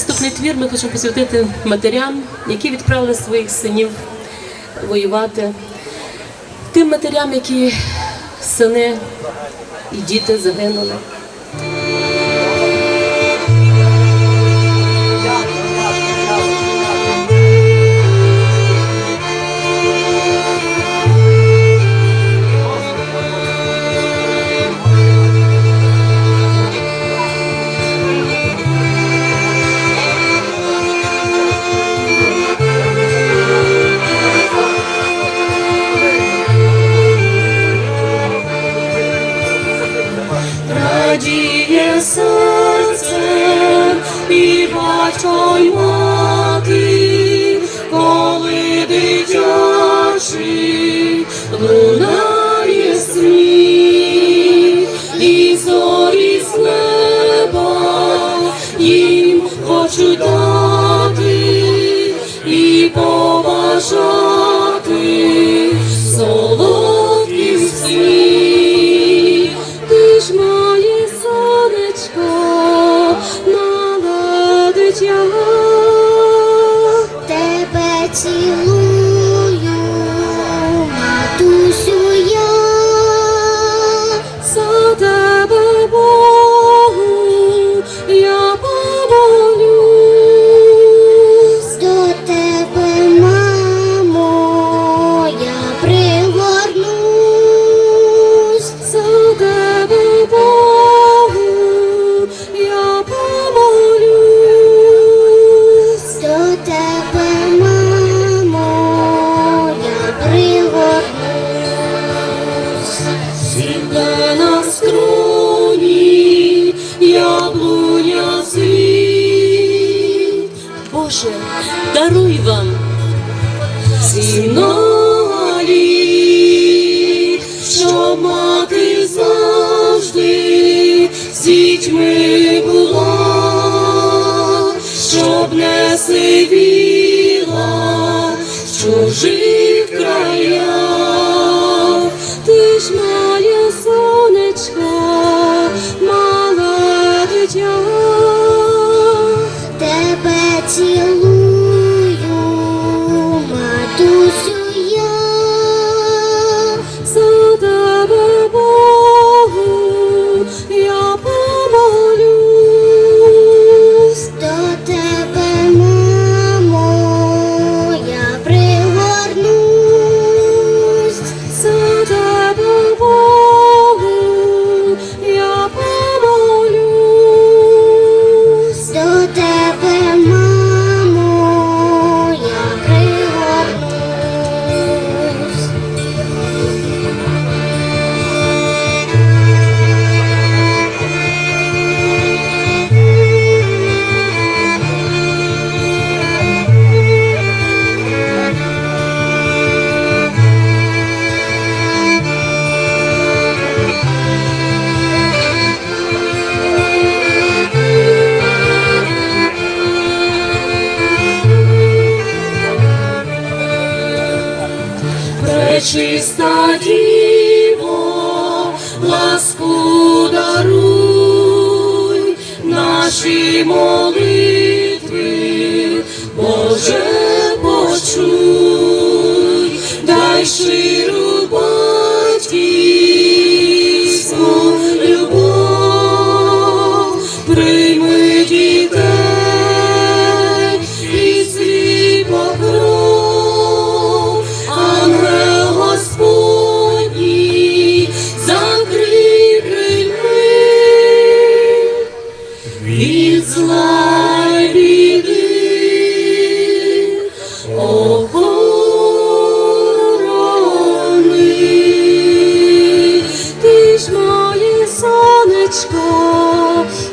наступний твір ми хочемо посвятити матерям, які відправили своїх синів воювати. Тим матерям, які сини і діти загинули. Радіє серце і батько й мати, коли дитячий лунає сміх, і зорі з неба їм хочуть Боже, даруй вам Сіналі, що мати завжди з дітьми була, щоб не сивіла Пречиста діво, ласку даруй, наші молитви, Боже,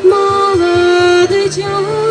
Мале дитя.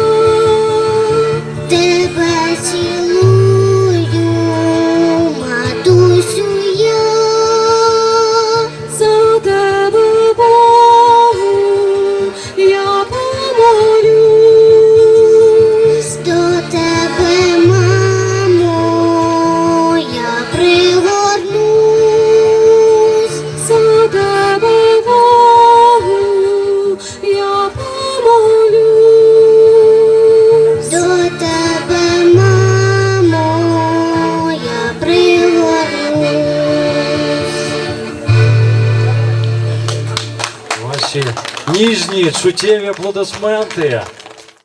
Ніжні, чуттєві аплодисменти.